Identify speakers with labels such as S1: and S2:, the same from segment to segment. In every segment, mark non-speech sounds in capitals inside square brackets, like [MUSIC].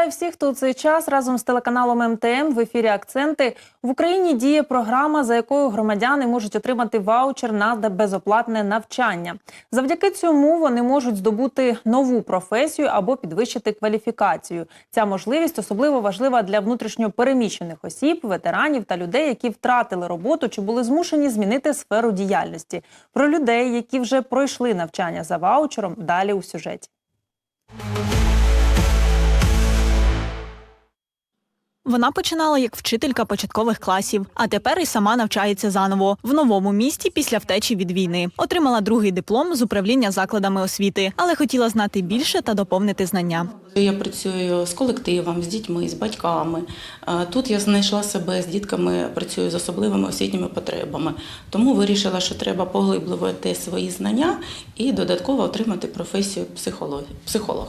S1: Вітаю всіх, у цей час разом з телеканалом МТМ в ефірі Акценти в Україні діє програма, за якою громадяни можуть отримати ваучер на безоплатне навчання. Завдяки цьому вони можуть здобути нову професію або підвищити кваліфікацію. Ця можливість особливо важлива для внутрішньо переміщених осіб, ветеранів та людей, які втратили роботу чи були змушені змінити сферу діяльності. Про людей, які вже пройшли навчання за ваучером, далі у сюжеті.
S2: Вона починала як вчителька початкових класів, а тепер і сама навчається заново в новому місті після втечі від війни. Отримала другий диплом з управління закладами освіти, але хотіла знати більше та доповнити знання.
S3: Я працюю з колективом, з дітьми, з батьками. Е, Тут я знайшла себе з дітками, працюю з особливими освітніми потребами. Тому вирішила, що треба поглиблювати свої знання і додатково отримати професію психолог.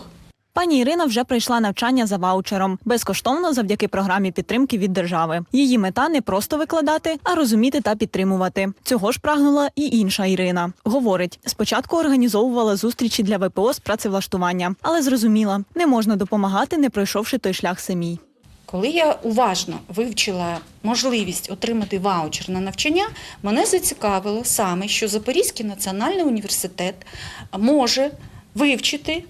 S2: Пані Ірина вже пройшла навчання за ваучером безкоштовно завдяки програмі підтримки від держави. Її мета не просто викладати, а розуміти та підтримувати. Цього ж прагнула і інша Ірина. Говорить, спочатку організовувала зустрічі для ВПО з працевлаштування, але зрозуміла, не можна допомагати, не пройшовши той шлях самій.
S4: Коли я уважно вивчила можливість отримати ваучер на навчання, мене зацікавило саме, що Запорізький національний університет може вивчити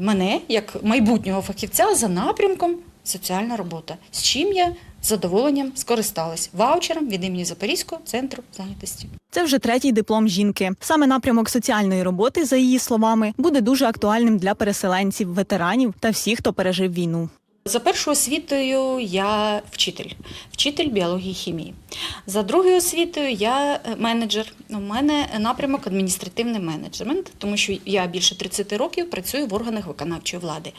S4: мене як майбутнього фахівця за напрямком соціальна робота, з чим я з задоволенням скористалась ваучером від імені Запорізького центру зайнятості.
S2: Це вже третій диплом жінки. Саме напрямок соціальної роботи, за її словами, буде дуже актуальним для переселенців, ветеранів та всіх, хто пережив війну.
S4: За першою освітою я вчитель, вчитель біології і хімії. За другою освітою я е, менеджер. У мене напрямок адміністративний менеджмент, тому що я більше 30 років працюю в органах виконавчої влади.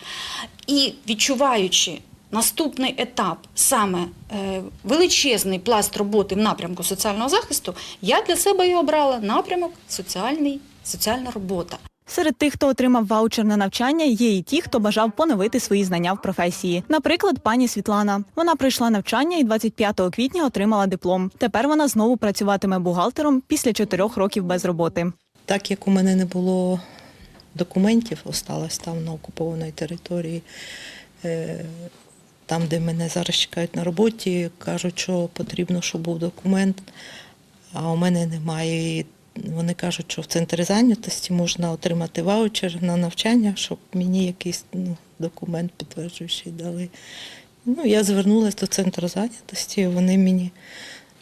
S4: І відчуваючи наступний етап, саме е, величезний пласт роботи в напрямку соціального захисту, я для себе і обрала напрямок соціальний, соціальна робота.
S2: Серед тих, хто отримав ваучер на навчання, є і ті, хто бажав поновити свої знання в професії. Наприклад, пані Світлана. Вона пройшла навчання і 25 квітня отримала диплом. Тепер вона знову працюватиме бухгалтером після чотирьох років без роботи.
S5: Так як у мене не було документів, осталось там на окупованій території, е, там, де мене зараз чекають на роботі, кажуть, що потрібно, щоб був документ, а у мене немає. Вони кажуть, що в центрі зайнятості можна отримати ваучер на навчання, щоб мені якийсь ну, документ підтверджуючий дали. Ну, я звернулася до центру зайнятості, вони мені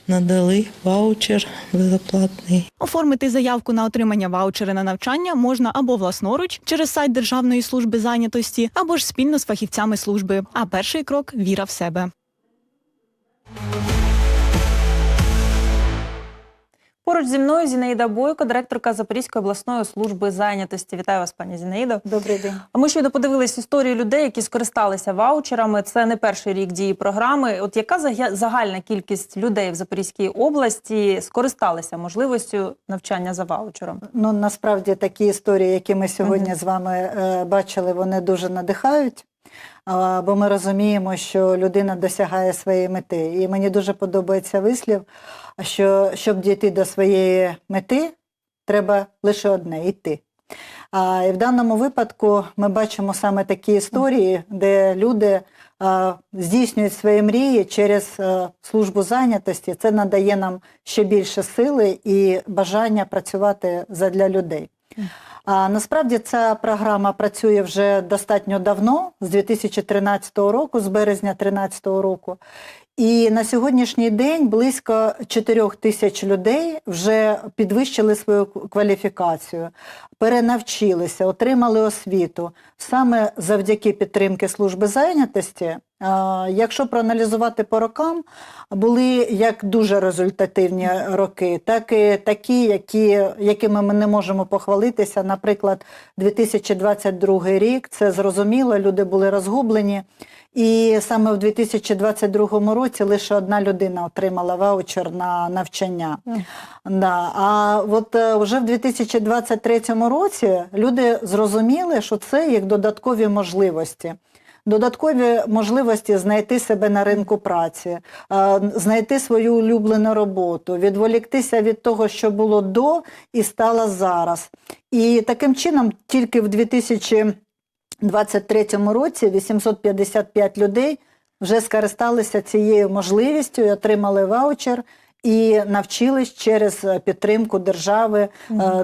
S5: надали ваучер безоплатний.
S2: Оформити заявку на отримання ваучера на навчання можна або власноруч через сайт Державної служби зайнятості, або ж спільно з фахівцями служби. А перший крок віра в себе.
S1: Поруч зі мною Зінаїда Бойко, директорка Запорізької обласної служби зайнятості. Вітаю вас, пані Зінаїдо.
S6: Добрий день.
S1: А ми щойно подивились історію людей, які скористалися ваучерами. Це не перший рік дії програми. От яка загальна кількість людей в Запорізькій області скористалися можливістю навчання за ваучером?
S6: Ну насправді такі історії, які ми сьогодні
S1: Мгм.
S6: з вами е, бачили, вони дуже надихають. А, Бо ми розуміємо, що людина досягає своєї мети. І мені дуже подобається вислів, що щоб дійти до своєї мети, треба лише одне йти. А, і в даному випадку ми бачимо саме такі історії, де люди а, здійснюють свої мрії через е, службу зайнятості. Це надає нам ще більше сили і бажання працювати задля людей. А насправді ця програма працює вже достатньо давно, з 2013 року, з березня 2013 року. І на сьогоднішній день близько 4 тисяч людей вже підвищили свою кваліфікацію, перенавчилися, отримали освіту саме завдяки підтримки служби зайнятості. Якщо проаналізувати по рокам, були як дуже результативні роки, так і такі, які, якими ми не можемо похвалитися. Наприклад, 2022 рік це зрозуміло, люди були розгублені. І саме в 2022 році лише одна людина отримала ваучер на навчання. Да. А от е, вже в 2023 році люди зрозуміли, що це як додаткові можливості. Додаткові можливості знайти себе на ринку праці, е, знайти свою улюблену роботу, відволіктися від того, що було до і стало зараз. І таким чином, тільки в 2023 році 855 людей вже скористалися цією можливістю і отримали ваучер і навчились через е, підтримку держави е,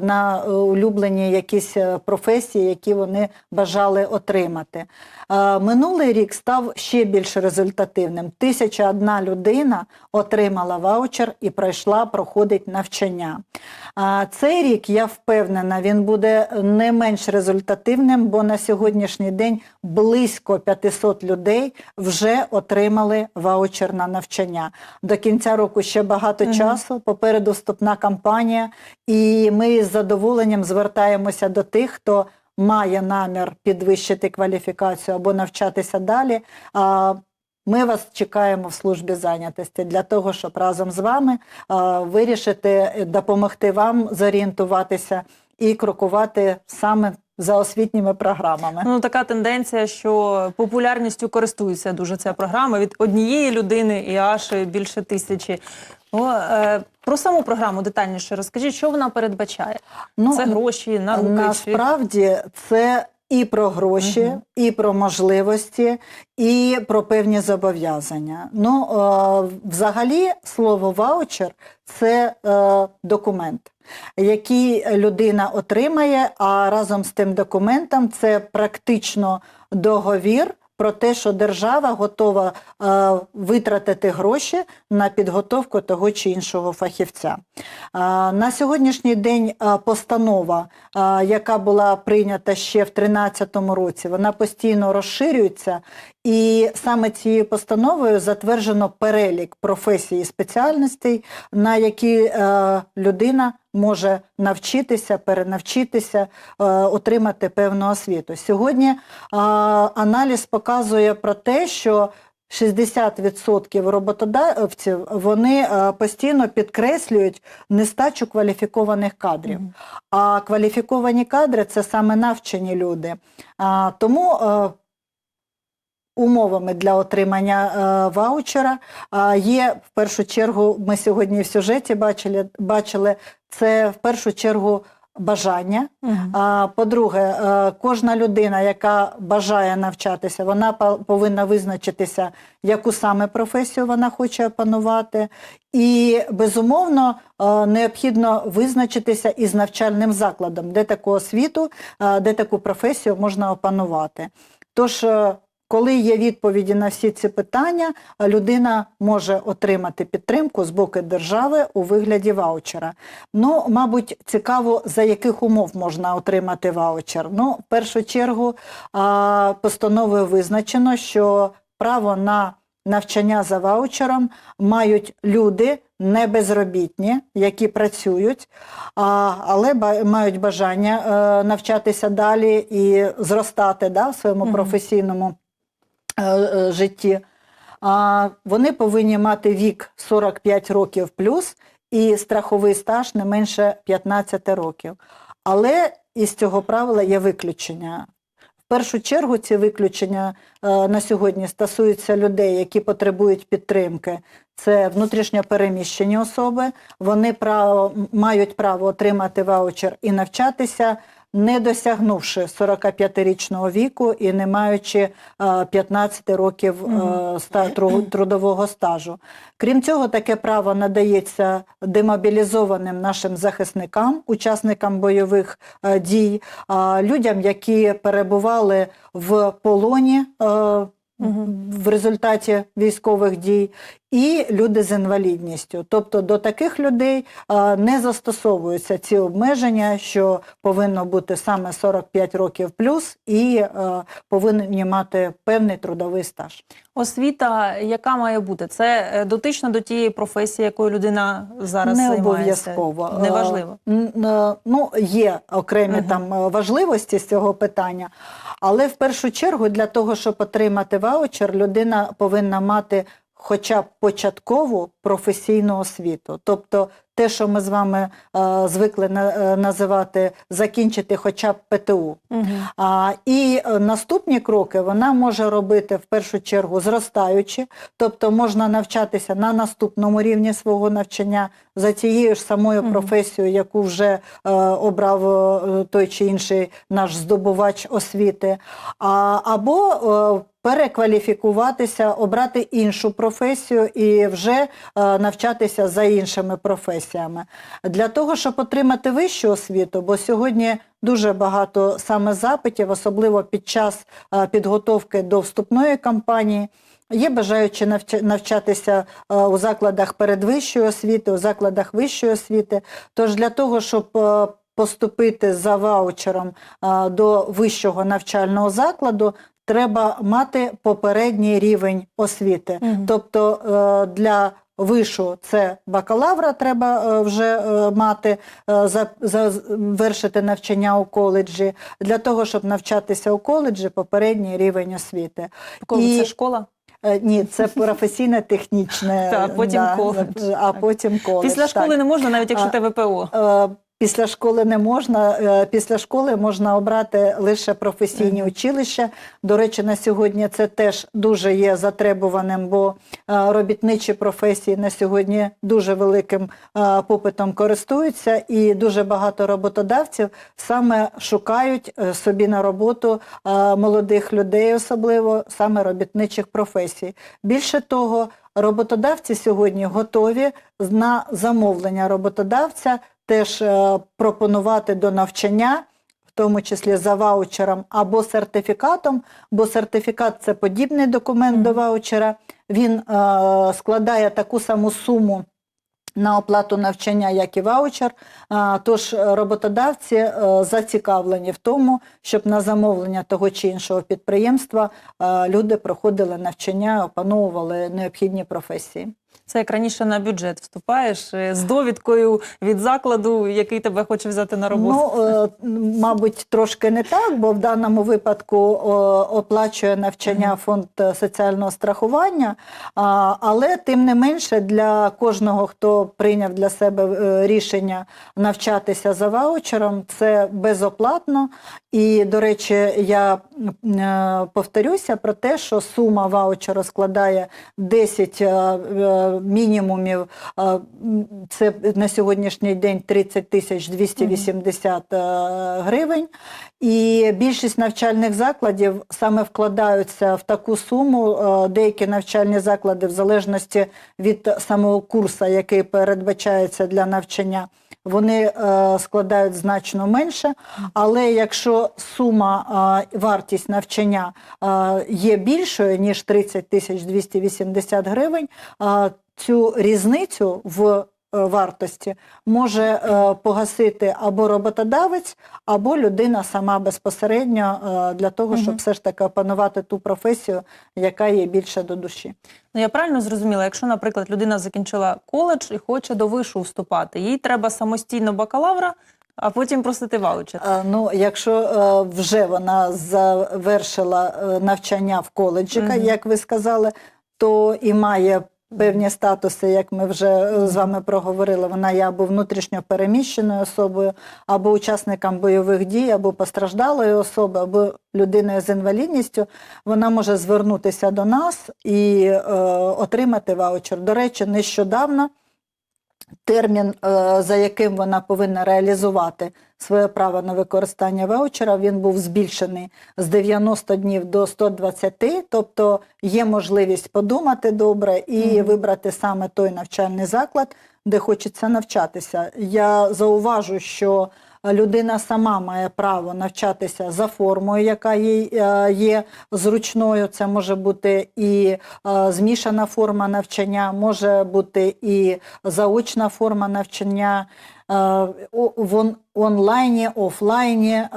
S6: на е, улюблені якісь професії, які вони бажали отримати. Минулий рік став ще більш результативним. Тисяча одна людина отримала ваучер і пройшла, проходить навчання. Цей рік, я впевнена, він буде не менш результативним, бо на сьогоднішній день близько 500 людей вже отримали ваучер на навчання. До кінця року ще багато часу, попереду вступна кампанія, і ми з задоволенням звертаємося до тих, хто має намір підвищити кваліфікацію або навчатися далі. А, Ми вас чекаємо в службі зайнятості для того, щоб разом з вами а, вирішити, е, допомогти вам зорієнтуватися і крокувати саме за освітніми програмами.
S1: Ну така тенденція, що популярністю користується дуже ця програма від однієї людини і аж більше тисячі. О, е, про саму програму детальніше розкажіть, що вона передбачає?
S6: Ну,
S1: це гроші, науки чи
S6: Насправді це і про гроші,
S1: Мгм.
S6: і про можливості, і про певні зобов'язання. Ну, е, взагалі, слово ваучер це е, документ, який людина отримає, а разом з тим документом це практично договір. Про те, що держава готова е, витратити гроші на підготовку того чи іншого фахівця. Е, на сьогоднішній день е, постанова, е, яка була прийнята ще в 2013 році, вона постійно розширюється, і саме цією постановою затверджено перелік професій і спеціальностей, на які е, людина може навчитися, перенавчитися, е, отримати певну освіту. Сьогодні е, аналіз показує про те, що 60% роботодавців вони е, постійно підкреслюють нестачу кваліфікованих кадрів. А кваліфіковані кадри це саме навчені люди. Тому умовами для отримання е, ваучера е, є в першу чергу, ми сьогодні в сюжеті бачили, бачили це в першу чергу бажання.
S1: Мгм.
S6: А, По-друге, е, кожна людина, яка бажає навчатися, вона по- повинна визначитися, яку саме професію вона хоче опанувати. І, безумовно, е, необхідно визначитися із навчальним закладом, де таку освіту, де таку професію можна опанувати. Тож, коли є відповіді на всі ці питання, людина може отримати підтримку з боку держави у вигляді ваучера. Ну, мабуть, цікаво, за яких умов можна отримати ваучер. Ну, в першу чергу, постановою визначено, що право на навчання за ваучером мають люди не безробітні, які працюють, але мають бажання е, навчатися далі і зростати да, в своєму професійному житті. А, Вони повинні мати вік 45 років плюс і страховий стаж не менше 15 років. Але із цього правила є виключення. В першу чергу ці виключення е, на сьогодні стосуються людей, які потребують підтримки. Це внутрішньо переміщені особи. Вони право, мають право отримати ваучер і навчатися, не досягнувши 45-річного віку і не маючи е, 15 років е, трудового стажу. Крім цього, таке право надається демобілізованим нашим захисникам, учасникам бойових е, дій, людям, які перебували в полоні. В результаті військових дій, і люди з інвалідністю. Тобто до таких людей не застосовуються ці обмеження, що повинно бути саме 45 років плюс, і повинні мати певний трудовий стаж.
S1: освіта, яка має бути? Це е, дотично до тієї професії, якою людина зараз
S6: не
S1: займається?
S6: обов'язково.
S1: Неважливо.
S6: Е, Ну, є окремі
S1: Мгм.
S6: там е, важливості з цього питання, але в першу чергу для того, щоб отримати ваучер, людина повинна мати хоча б початкову професійну освіту, тобто те, що ми з вами е, звикли на- е, називати закінчити хоча б ПТУ. А, і е, наступні кроки вона може робити в першу чергу зростаючи, тобто можна навчатися на наступному рівні свого навчання за тією ж самою
S1: Мгм.
S6: професією, яку вже е, обрав е, той чи інший наш здобувач освіти, а, або е, перекваліфікуватися, обрати іншу професію і вже е, навчатися за іншими професіями. Для того, щоб отримати вищу освіту, бо сьогодні дуже багато саме запитів, особливо під час е, підготовки до вступної кампанії. Є бажаючі навчатися е, у закладах передвищої освіти, у закладах вищої освіти. Тож для того, щоб поступити за ваучером до вищого навчального закладу, треба мати попередній рівень освіти.
S1: Мгм.
S6: Тобто е, для вишу це бакалавра треба е, вже е, мати, за- завершити навчання у коледжі. Для того, щоб навчатися у коледжі, попередній рівень освіти.
S1: Коли
S6: І-
S1: це школа?
S6: Ні, це професійно-технічне, [LAUGHS]
S1: Так, потім коледж.
S6: а потім коледж.
S1: Після школи
S6: так.
S1: не можна, навіть якщо ти ВПО.
S6: Після школи не можна. е, Після школи можна обрати лише професійні училища. До речі, на сьогодні це теж дуже є затребуваним, бо е, робітничі професії на сьогодні дуже великим е, попитом користуються, і дуже багато роботодавців саме шукають собі на роботу молодих людей, особливо саме робітничих професій. Більше того, роботодавці сьогодні готові на замовлення роботодавця теж е, пропонувати до навчання, в тому числі за ваучером або сертифікатом, бо сертифікат це подібний документ до ваучера. Він е, складає таку саму суму. На оплату навчання, як і ваучер, тож е, роботодавці зацікавлені в тому, щоб на замовлення того чи іншого підприємства люди проходили навчання, опановували необхідні професії.
S1: Це як раніше на бюджет вступаєш е, з довідкою від закладу, який тебе хоче взяти на роботу.
S6: Ну, е, мабуть, трошки не так, бо в даному випадку оплачує навчання фонд е, соціального страхування, але тим не менше для кожного, хто прийняв для себе рішення навчатися за ваучером, це безоплатно. І, до речі, я повторюся про те, що сума ваучеру складає 10 е, е, мінімумів. е, Це на сьогоднішній день 30 тисяч 280 е, гривень. І більшість навчальних закладів саме вкладаються в таку суму. Е, Деякі навчальні заклади, в залежності від самого курсу, який передбачається для навчання, вони складають значно менше. Але якщо сума, вартість навчання є більшою, ніж 30 тисяч 280 гривень, цю різницю в е, вартості може е, погасити або роботодавець, або людина сама безпосередньо е, для того, щоб все ж таки опанувати ту професію, яка є більше до душі.
S1: Ну я правильно зрозуміла, якщо, наприклад, людина закінчила коледж і хоче до вишу вступати, їй треба самостійно бакалавра, а потім просити ваучер.
S6: Ну, якщо вже вона завершила навчання в коледжі,
S1: Мгм.
S6: як ви сказали, то і має певні статуси, як ми вже е, з вами проговорили, вона є або внутрішньо переміщеною особою, або учасником бойових дій, або постраждалою особою, або людиною з інвалідністю, вона може звернутися до нас і е, отримати ваучер. До речі, нещодавно термін, е, за яким вона повинна реалізувати своє право на використання ваучера, він був збільшений з 90 днів до 120, тобто є можливість подумати добре і
S1: Мгм.
S6: вибрати саме той навчальний заклад, де хочеться навчатися. Я зауважу, що людина сама має право навчатися за формою, яка їй е, є зручною. Це може бути і е, змішана форма навчання, може бути і заочна форма навчання. Е, В онлайні, офлайні е,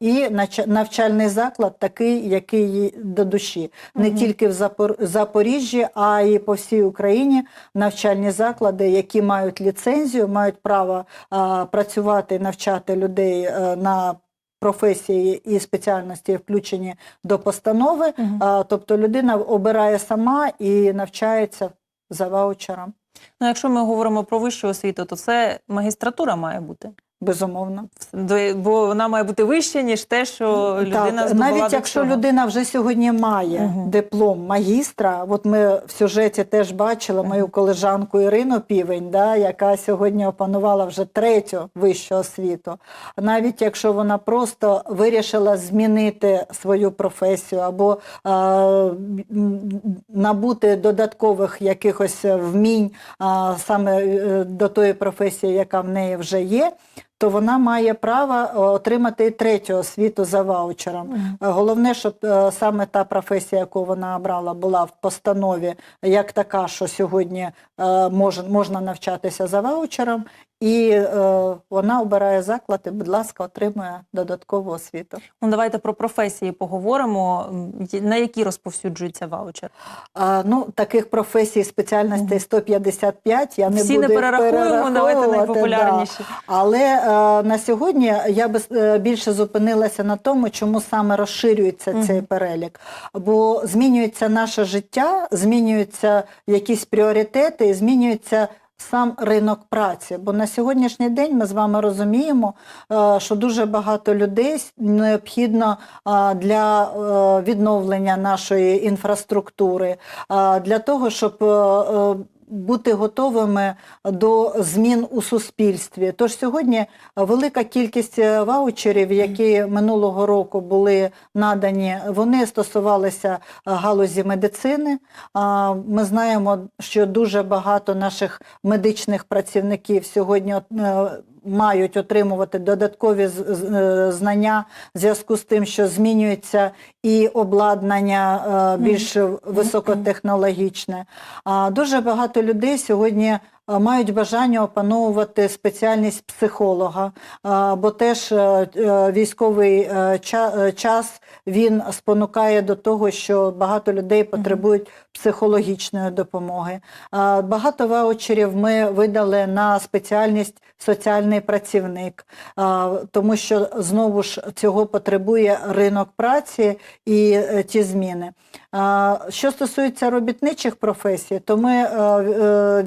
S6: і навчальний заклад такий, який до душі. Не
S1: Мгм.
S6: тільки в Запор- Запоріжжі, а й по всій Україні навчальні заклади, які мають ліцензію, мають право е, працювати навчати людей на професії і спеціальності включені до постанови. А, Тобто людина обирає сама і навчається за ваучером.
S1: Ну, якщо ми говоримо про вищу освіту, то це магістратура має бути.
S6: Безумовно.
S1: Бо вона має бути вища, ніж те, що людина
S6: так,
S1: здобула
S6: навіть
S1: до
S6: якщо
S1: цього.
S6: людина вже сьогодні має
S1: Мгм.
S6: диплом магістра, от ми в сюжеті теж бачили мою колежанку Ірину Півень, да, яка сьогодні опанувала вже третю вищу освіту. Навіть якщо вона просто вирішила змінити свою професію або е, набути додаткових якихось вмінь а, саме е, до тої професії, яка в неї вже є. То вона має право е, отримати і третю освіту за ваучером. Е, Головне, щоб е, саме та професія, яку вона обрала, була в постанові як така, що сьогодні можна навчатися за ваучером, і е, вона обирає заклад і, будь ласка, отримує додаткову освіту.
S1: Ну, давайте про професії поговоримо. На які розповсюджується ваучер?
S6: А, ну, таких професій, спеціальностей 155, я не
S1: Всі
S6: буду
S1: не перерахуємо, давайте найпопулярніші.
S6: Да. Але е, на сьогодні я би е, більше зупинилася на тому, чому саме розширюється
S1: Мгм.
S6: цей перелік. Бо змінюється наше життя, змінюються якісь пріоритети, змінюється. Сам ринок праці, бо на сьогоднішній день ми з вами розуміємо, е, що дуже багато людей необхідно е, для е, відновлення нашої інфраструктури, для того, щоб бути готовими до змін у суспільстві. Тож сьогодні велика кількість е, ваучерів, які минулого року були надані, вони стосувалися е, галузі медицини. Ми знаємо, що дуже багато наших медичних працівників сьогодні е, мають отримувати додаткові е, знання в зв'язку з тим, що змінюється і обладнання е, більш високотехнологічне. А Дуже багато людей сьогодні мають бажання опановувати спеціальність психолога, бо теж е, е, військовий е, ча- час він спонукає до того, що багато людей потребують психологічної допомоги. Багато ваучерів ми видали на спеціальність соціальний працівник, тому що знову ж цього потребує ринок праці і ті зміни. Що стосується робітничих професій, то ми е,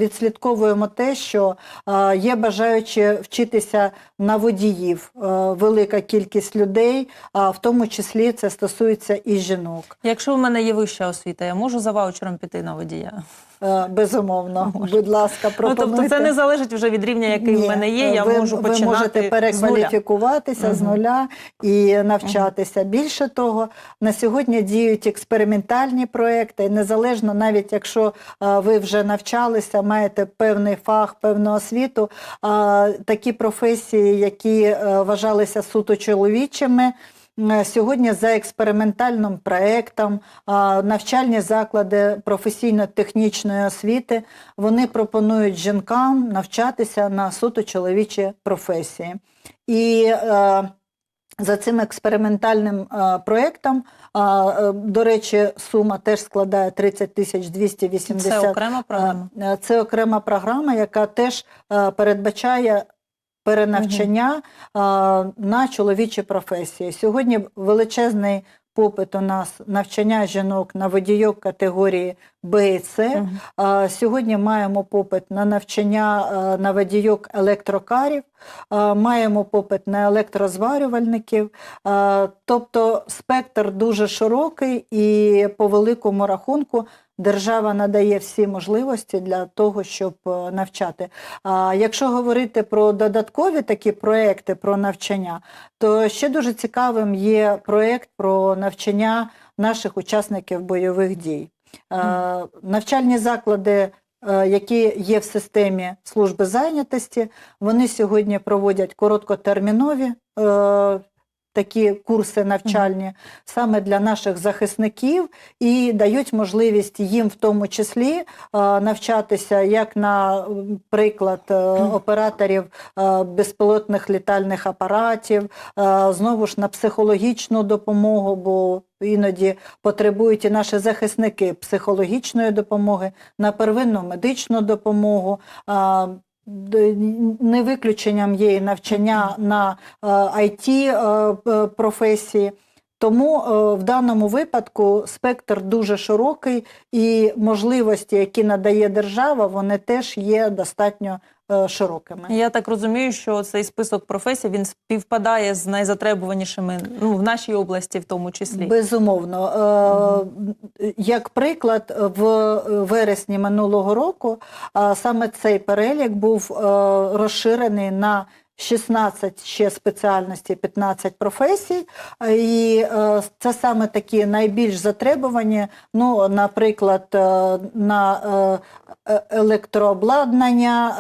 S6: відслідковуємо те, що е, є бажаючі вчитися на водіїв, е, велика кількість людей, а в тому числі це стосується і жінок.
S1: Якщо в мене є вища освіта, я можу за ваучером піти на водія.
S6: Е, Безумовно, [LAUGHS] будь ласка,
S1: Ну,
S6: пропонуйте.
S1: тобто це не залежить вже від рівня, який в мене є. Я
S6: ви,
S1: можу
S6: ви
S1: починати
S6: можете
S1: з нуля.
S6: перекваліфікуватися з нуля і навчатися. Більше того, на сьогодні діють експериментальні проекти, і незалежно, навіть якщо е, ви вже навчалися, маєте певний фах, певну освіту, е, такі професії, які е, вважалися суто чоловічими. Сьогодні за експериментальним проектом навчальні заклади професійно-технічної освіти вони пропонують жінкам навчатися на суто чоловічі професії. І е, за цим експериментальним е, проектом, а, е, до речі, сума теж складає 30 тисяч 280
S1: Це окрема програма.
S6: Це окрема програма, яка теж передбачає перенавчання е, на чоловічі професії. Сьогодні величезний попит у нас навчання жінок на водійок категорії Б і С. Сьогодні маємо попит на навчання на водійок електрокарів, маємо попит на електрозварювальників. Тобто спектр дуже широкий і по великому рахунку держава надає всі можливості для того, щоб е, навчати. А якщо говорити про додаткові такі проекти про навчання, то ще дуже цікавим є проект про навчання наших учасників бойових дій. Е, Навчальні заклади, е, які є в системі служби зайнятості, вони сьогодні проводять короткотермінові е, такі курси навчальні саме для наших захисників і дають можливість їм в тому числі е, навчатися як на приклад е, операторів е, безпілотних літальних апаратів, знову ж на психологічну допомогу, бо іноді потребують і наші захисники психологічної допомоги, на первинну медичну допомогу. Е, Не виключенням є навчання на it професії. Тому е, в даному випадку спектр дуже широкий, і можливості, які надає держава, вони теж є достатньо е, широкими.
S1: Я так розумію, що цей список професій він співпадає з найзатребуванішими ну, в нашій області, в тому числі.
S6: Безумовно. Е, Як приклад, в вересні минулого року саме цей перелік був е, розширений на 16 ще спеціальностей, 15 професій, і е, це саме такі найбільш затребувані, ну, наприклад, е, на е, е, електрообладнання,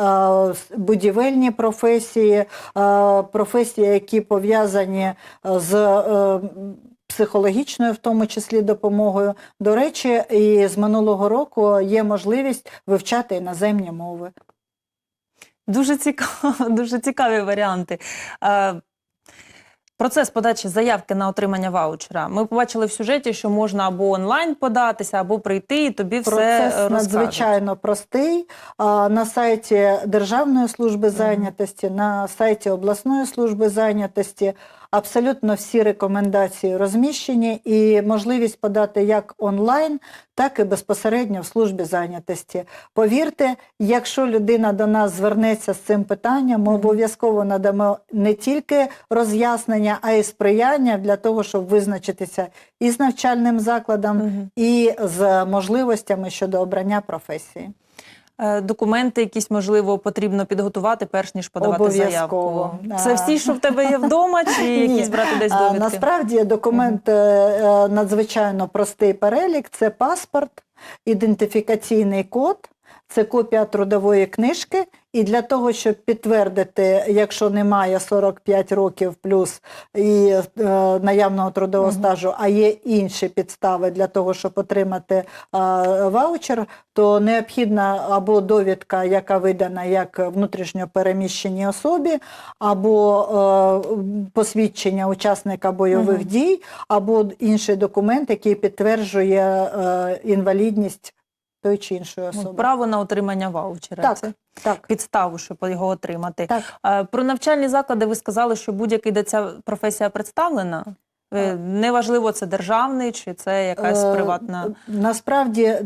S6: е, будівельні професії, е, професії, які пов'язані е, з е, психологічною, в тому числі допомогою. До речі, і з минулого року є можливість вивчати іноземні мови.
S1: Дуже цікаво, [LAUGHS] дуже цікаві варіанти. Е, Процес подачі заявки на отримання ваучера. Ми побачили в сюжеті, що можна або онлайн податися, або прийти, і тобі все
S6: Процес
S1: розкажуть.
S6: надзвичайно простий. На сайті Державної служби зайнятості, на сайті обласної служби зайнятості абсолютно всі рекомендації розміщені і можливість подати як онлайн, так і безпосередньо в службі зайнятості. Повірте, якщо людина до нас звернеться з цим питанням, ми обов'язково надамо не тільки роз'яснення, а й сприяння для того, щоб визначитися і з навчальним закладом, і з можливостями щодо обрання професії.
S1: Е, Документи якісь, можливо, потрібно підготувати, перш ніж подавати
S6: Обов'язково,
S1: заявку. Це всі, що в тебе є вдома, чи якісь брати десь довідки?
S6: Насправді документ е, е, надзвичайно простий перелік. Це паспорт, ідентифікаційний код, це копія трудової книжки. І для того, щоб підтвердити, якщо немає 45 років плюс і е, наявного трудового
S1: Мгм.
S6: стажу, а є інші підстави для того, щоб отримати е, ваучер, то необхідна або довідка, яка видана як внутрішньо переміщеній особі, або е, посвідчення учасника бойових
S1: Мгм.
S6: дій, або інший документ, який підтверджує е, інвалідність тої чи іншої
S1: Ну,
S6: особи.
S1: Право на отримання ваучера.
S6: Так,
S1: Це
S6: так,
S1: підставу, щоб його отримати.
S6: так.
S1: Е, Про навчальні заклади ви сказали, що будь-який, де ця професія представлена. Е, Неважливо, це державний чи це якась
S6: Е,
S1: приватна.
S6: Насправді е,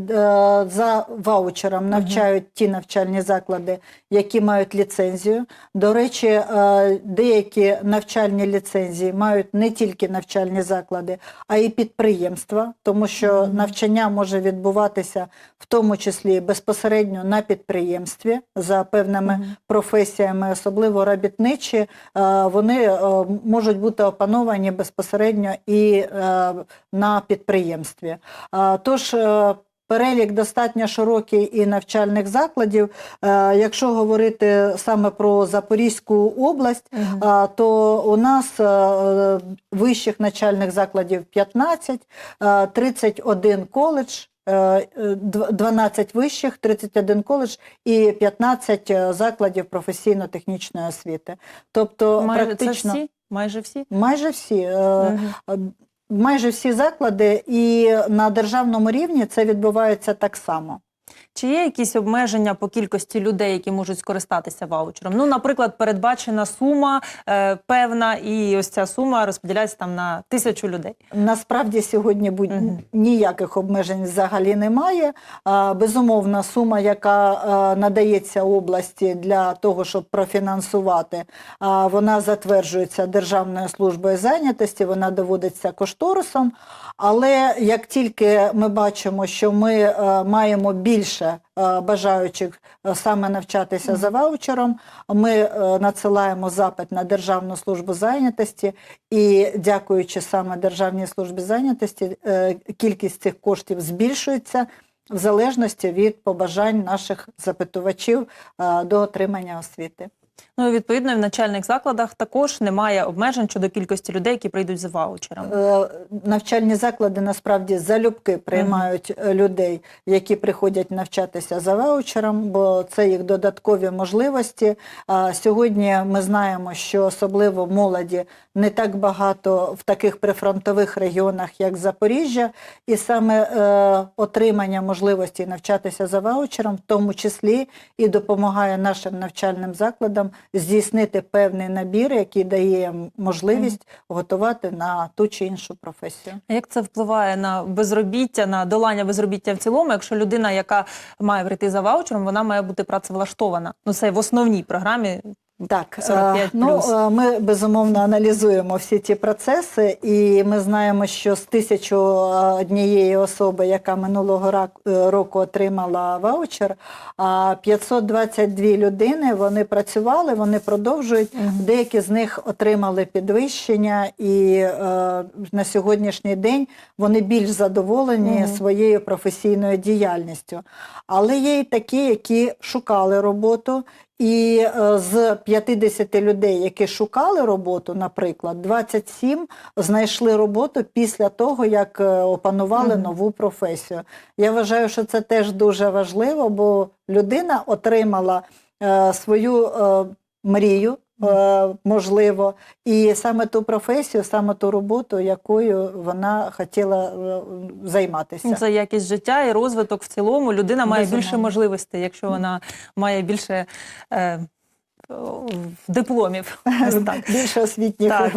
S6: за ваучером навчають ті навчальні заклади, які мають ліцензію. До речі, е, деякі навчальні ліцензії мають не тільки навчальні заклади, а й підприємства, тому що
S1: Мгм.
S6: навчання може відбуватися в тому числі безпосередньо на підприємстві за певними
S1: Мгм.
S6: професіями, особливо робітничі, е, вони е, можуть бути опановані безпосередньо і е, на підприємстві. Е, Тож е, перелік достатньо широкий і навчальних закладів. Якщо говорити саме про Запорізьку область, то у нас вищих навчальних закладів 15, е, 31 коледж, е, е, дв- 12 вищих, 31 коледж і 15 е, закладів професійно-технічної освіти. Тобто
S1: Майже
S6: практично
S1: це всі? Майже всі?
S6: майже всі.
S1: Угу.
S6: Майже всі заклади, і на державному рівні це відбувається так само.
S1: Чи є якісь обмеження по кількості людей, які можуть скористатися ваучером? Ну, наприклад, передбачена сума е, певна, і ось ця сума розподіляється там на тисячу людей.
S6: Насправді сьогодні будь
S1: Мгм.
S6: ніяких обмежень взагалі немає. А, Безумовна сума, яка а, надається області для того, щоб профінансувати, а, вона затверджується Державною службою зайнятості, вона доводиться кошторисом. Але як тільки ми бачимо, що ми е, маємо більше е, бажаючих е, саме навчатися за ваучером, ми е, надсилаємо запит на Державну службу зайнятості, і дякуючи саме Державній службі зайнятості, кількість цих коштів збільшується в залежності від побажань наших запитувачів до отримання освіти.
S1: Ну, і, відповідно, в навчальних закладах також немає обмежень щодо кількості людей, які прийдуть за ваучером.
S6: Е, Навчальні заклади насправді залюбки приймають е, людей, які приходять навчатися за ваучером, бо це їх додаткові можливості. А Сьогодні ми знаємо, що особливо молоді не так багато в таких прифронтових регіонах, як Запоріжжя, і саме е, отримання можливості навчатися за ваучером, в тому числі і допомагає нашим навчальним закладам здійснити певний набір, який дає можливість готувати на ту чи іншу професію.
S1: Як це впливає на безробіття, на долання безробіття в цілому, якщо людина, яка має прийти за ваучером, вона має бути працевлаштована? Ну це в основній програмі.
S6: Так,
S1: 45
S6: е, ну е, ми безумовно аналізуємо всі ті процеси, і ми знаємо, що з тисячу е, однієї особи, яка минулого року отримала ваучер, а 522 людини вони працювали, вони продовжують. Деякі з них отримали підвищення, і на сьогоднішній день вони більш задоволені
S1: Мгм.
S6: своєю професійною діяльністю. Але є і такі, які шукали роботу. І е, з 50 людей, які шукали роботу, наприклад, 27 знайшли роботу після того, як е, опанували нову професію. Я вважаю, що це теж дуже важливо, бо людина отримала е, свою мрію, можливо, і саме ту професію, саме ту роботу, якою вона хотіла е, займатися.
S1: Це якість життя і розвиток в цілому. Людина має
S6: Безумовно.
S1: більше можливостей, якщо вона має більше е, дипломів. Так. [LAUGHS]
S6: Більше освітніх
S1: Так.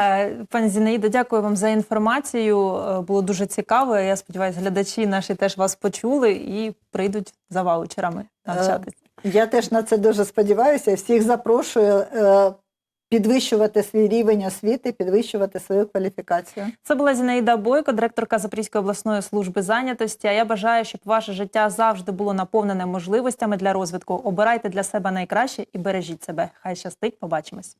S1: Е, Пані Зінаїдо, дякую вам за інформацію. Е, Було дуже цікаво. Я сподіваюся, глядачі наші теж вас почули і прийдуть за ваучерами навчатися.
S6: Я теж на це дуже сподіваюся. Всіх запрошую е, підвищувати свій рівень освіти, підвищувати свою кваліфікацію.
S1: Це була Зінаїда Бойко, директорка Запорізької обласної служби зайнятості. А я бажаю, щоб ваше життя завжди було наповнене можливостями для розвитку. Обирайте для себе найкраще і бережіть себе. Хай щастить. Побачимось.